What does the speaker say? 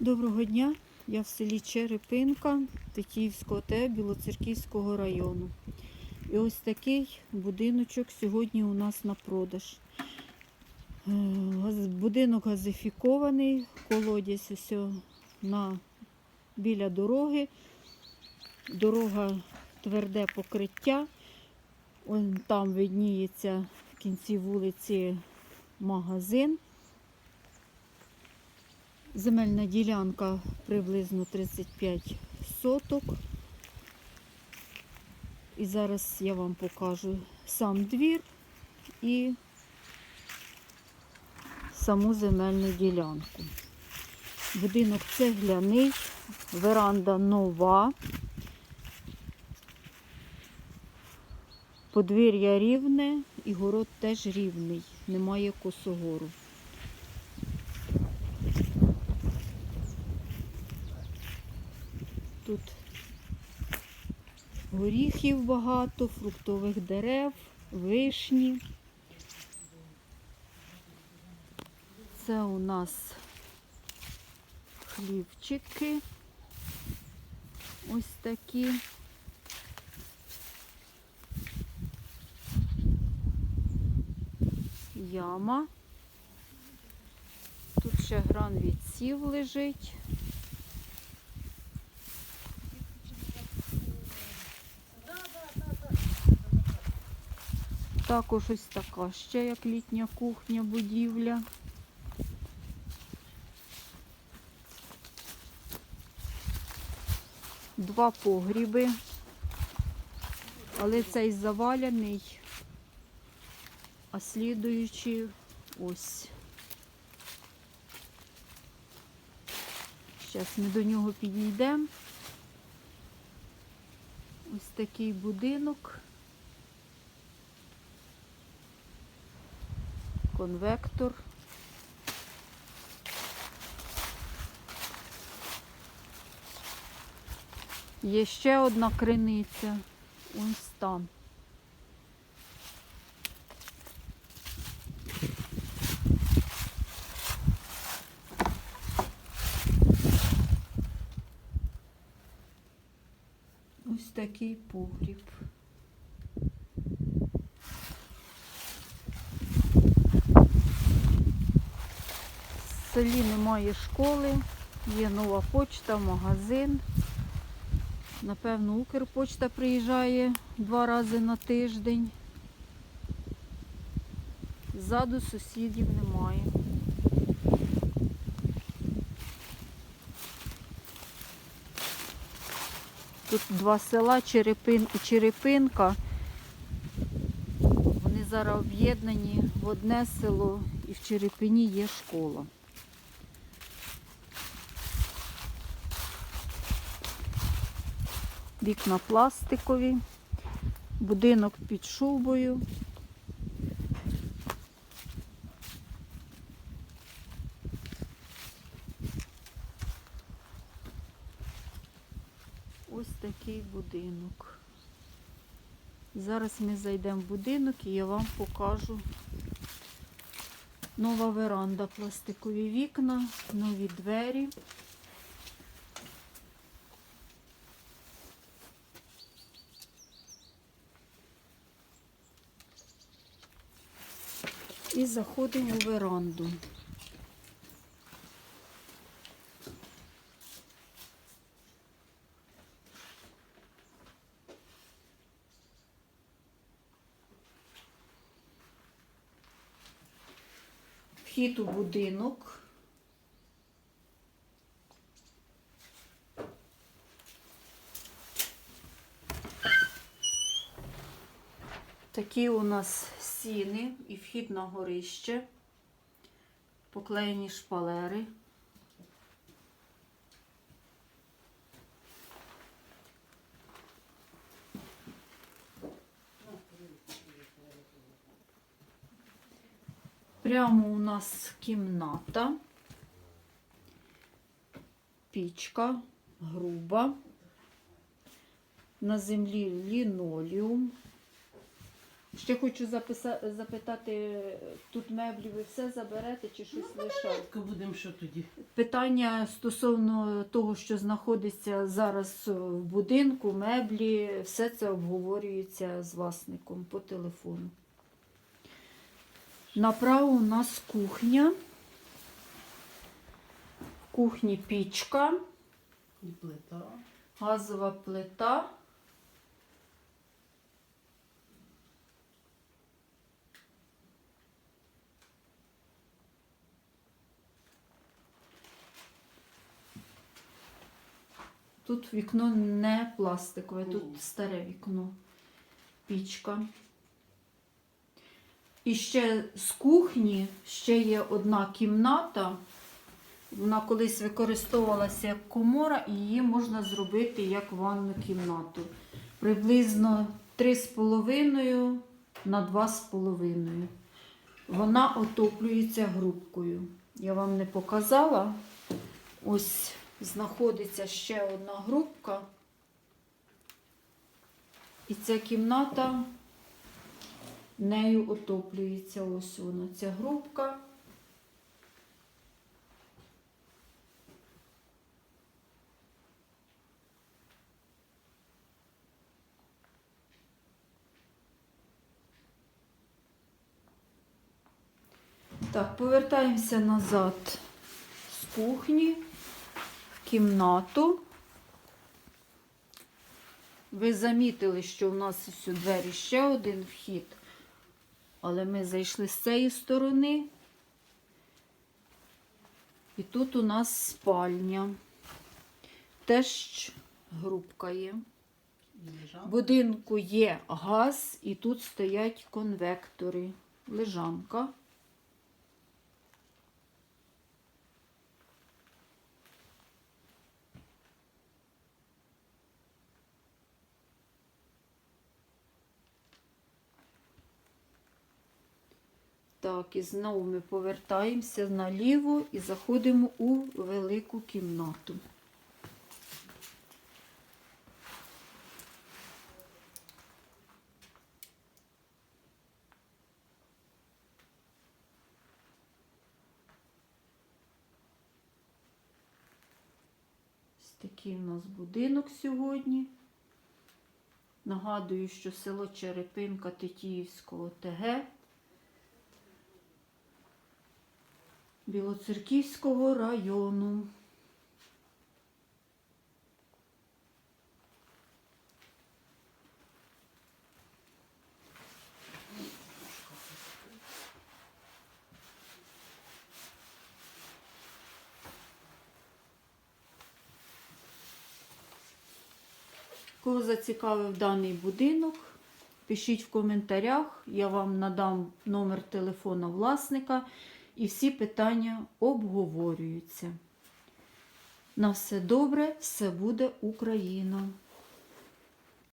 Доброго дня, я в селі Черепинка Тетіївського ТЕ Білоцерківського району. І ось такий будиночок сьогодні у нас на продаж. Е, Будинок газифікований, колодязь ось на, біля дороги. Дорога тверде покриття. Он там видніється в кінці вулиці магазин. Земельна ділянка приблизно 35 соток. І зараз я вам покажу сам двір і саму земельну ділянку. Будинок цегляний, веранда нова. Подвір'я рівне і город теж рівний, немає косогору. Тут горіхів багато, фруктових дерев, вишні. Це у нас хлівчики. Ось такі. Яма. Тут ще гран відсів лежить. Також ось така ще як літня кухня, будівля. Два погріби, але цей заваляний, а слідуючий ось. Зараз ми до нього підійдемо. Ось такий будинок. Конвектор. Є ще одна криниця. Ось там. Ось такий погріб. Селі немає школи, є нова почта, магазин. Напевно, Укрпочта приїжджає два рази на тиждень. Ззаду сусідів немає. Тут два села Черепин і Черепинка. Вони зараз об'єднані в одне село і в Черепині є школа. Вікна пластикові, будинок під шубою. Ось такий будинок. Зараз ми зайдемо в будинок і я вам покажу нова веранда, пластикові вікна, нові двері. І заходимо у веранду. Вхід у будинок. Такі у нас сіни і вхід на горище, поклеєні шпалери. Прямо у нас кімната, пічка груба, на землі лінолеум. Ще хочу записа... запитати, тут меблі ви все заберете чи щось лишаєте? Ко будемо що тоді? Питання стосовно того, що знаходиться зараз в будинку, меблі, все це обговорюється з власником по телефону. Направо у нас кухня. В кухні пічка, І плита. газова плита. Тут вікно не пластикове, тут старе вікно, пічка. І ще з кухні ще є одна кімната. Вона колись використовувалася як комора, і її можна зробити як ванну кімнату. Приблизно 3,5 на 2,5. Вона отоплюється грубкою. Я вам не показала. Ось знаходиться ще одна грубка. І ця кімната нею отоплюється. Ось вона, ця грубка. Так, повертаємося назад з кухні кімнату. Ви замітили, що в нас у двері ще один вхід, але ми зайшли з цієї сторони. І тут у нас спальня. Теж грубка є. В будинку є газ, і тут стоять конвектори. Лежанка. Так, і знову ми повертаємося наліво і заходимо у велику кімнату. Ось такий у нас будинок сьогодні. Нагадую, що село Черепинка Тетіївського ТГ Білоцерківського району. Кого зацікавив даний будинок, пишіть в коментарях, я вам надам номер телефона власника і всі питання обговорюються. На все добре, все буде Україна!